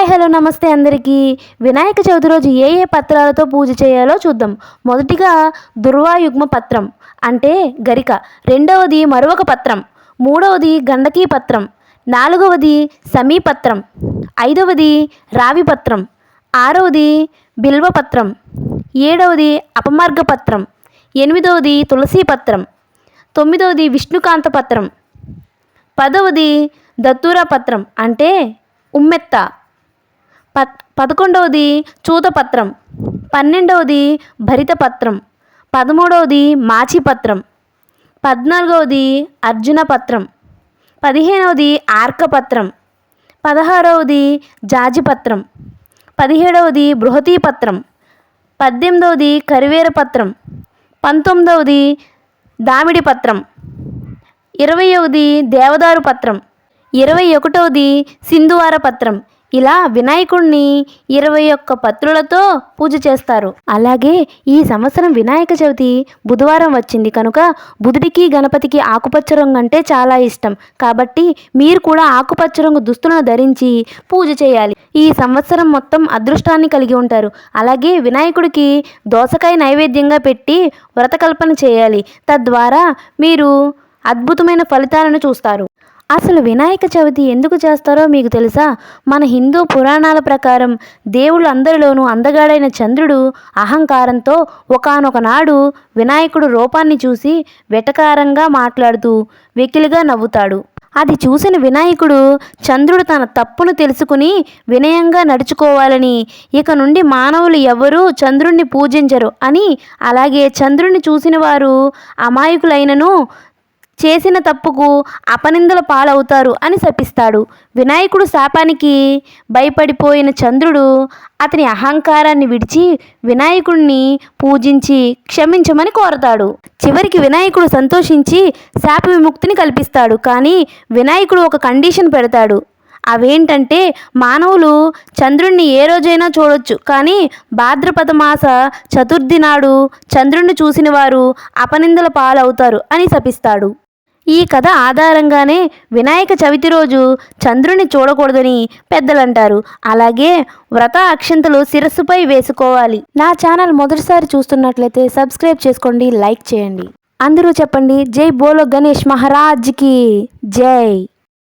Hi hello నమస్తే అందరికీ. వినాయక చవితి రోజు ఏ ఏ పత్రాలతో పూజ చేయాలో చూద్దాం. మొదటిగా దుర్వాయుగ్మ పత్రం అంటే గరిక. రెండవది మరొక పత్రం మూడవది గండకీ పత్రం నాలుగవది సమీపత్రం ఐదవది రావి పత్రం ఆరవది బిల్వపత్రం ఏడవది అపమార్గ పత్రం ఎనిమిదవది తులసి పత్రం తొమ్మిదవది విష్ణుకాంత పత్రం పదవది దత్తూరా పత్రం అంటే ఉమ్మెత్త. పద్ పదకొండవది చూతపత్రం పన్నెండవది భరితపత్రం పదమూడవది మాచిపత్రం పద్నాలుగవది అర్జున పత్రం పదిహేనవది ఆర్కపత్రం పదహారవది జాజిపత్రం పదిహేడవది బృహతీ పత్రం పద్దెనిమిదవది కరివేర పత్రం పంతొమ్మిదవది దామిడి పత్రం ఇరవైవది దేవదారు పత్రం ఇరవై ఒకటవది సింధువార పత్రం ఇలా వినాయకుడిని ఇరవై ఒక్క పత్రులతో పూజ చేస్తారు. అలాగే ఈ సంవత్సరం వినాయక చవితి బుధవారం వచ్చింది కనుక బుధుడికి గణపతికి ఆకుపచ్చ రంగు అంటే చాలా ఇష్టం. కాబట్టి మీరు కూడా ఆకుపచ్చ రంగు దుస్తులను ధరించి పూజ చేయాలి. ఈ సంవత్సరం మొత్తం అదృష్టాన్ని కలిగి ఉంటారు. అలాగే వినాయకుడికి దోసకాయ నైవేద్యంగా పెట్టి వ్రతకల్పన చేయాలి. తద్వారా మీరు అద్భుతమైన ఫలితాలను చూస్తారు. అసలు వినాయక చవితి ఎందుకు చేస్తారో మీకు తెలుసా? మన హిందూ పురాణాల ప్రకారం దేవుళ్ళందరిలోనూ అందగాడైన చంద్రుడు అహంకారంతో ఒకనొక నాడు వినాయకుడు రూపాన్ని చూసి వెటకారంగా మాట్లాడుతూ వెకిలిగా నవ్వుతాడు. అది చూసిన వినాయకుడు చంద్రుడు తన తప్పును తెలుసుకుని వినయంగా నడుచుకోవాలని ఇక నుండి మానవులు ఎవ్వరూ చంద్రుణ్ణి పూజించరు అని అలాగే చంద్రుణ్ణి చూసిన వారు అమాయకులైనను చేసిన తప్పుకు అపనిందల పాలవుతారు అని శపిస్తాడు. వినాయకుడు శాపానికి భయపడిపోయిన చంద్రుడు అతని అహంకారాన్ని విడిచి వినాయకుడిని పూజించి క్షమించమని కోరతాడు. చివరికి వినాయకుడు సంతోషించి శాప విముక్తిని కల్పిస్తాడు. కానీ వినాయకుడు ఒక కండిషన్ పెడతాడు. అవేంటంటే మానవులు చంద్రుణ్ణి ఏ రోజైనా చూడొచ్చు. కానీ భాద్రపద మాస చతుర్థి నాడు చంద్రుణ్ణి చూసిన వారు అపనిందల పాలవుతారు అని శపిస్తాడు. ఈ కథ ఆధారంగానే వినాయక చవితి రోజు చంద్రుని చూడకూడదని పెద్దలంటారు. అలాగే వ్రత అక్షంతలు శిరస్సుపై వేసుకోవాలి. నా ఛానల్ మొదటిసారి చూస్తున్నట్లయితే సబ్స్క్రైబ్ చేసుకోండి లైక్ చేయండి. అందరూ చెప్పండి జై బోలో గణేష్ మహారాజ్కి జై.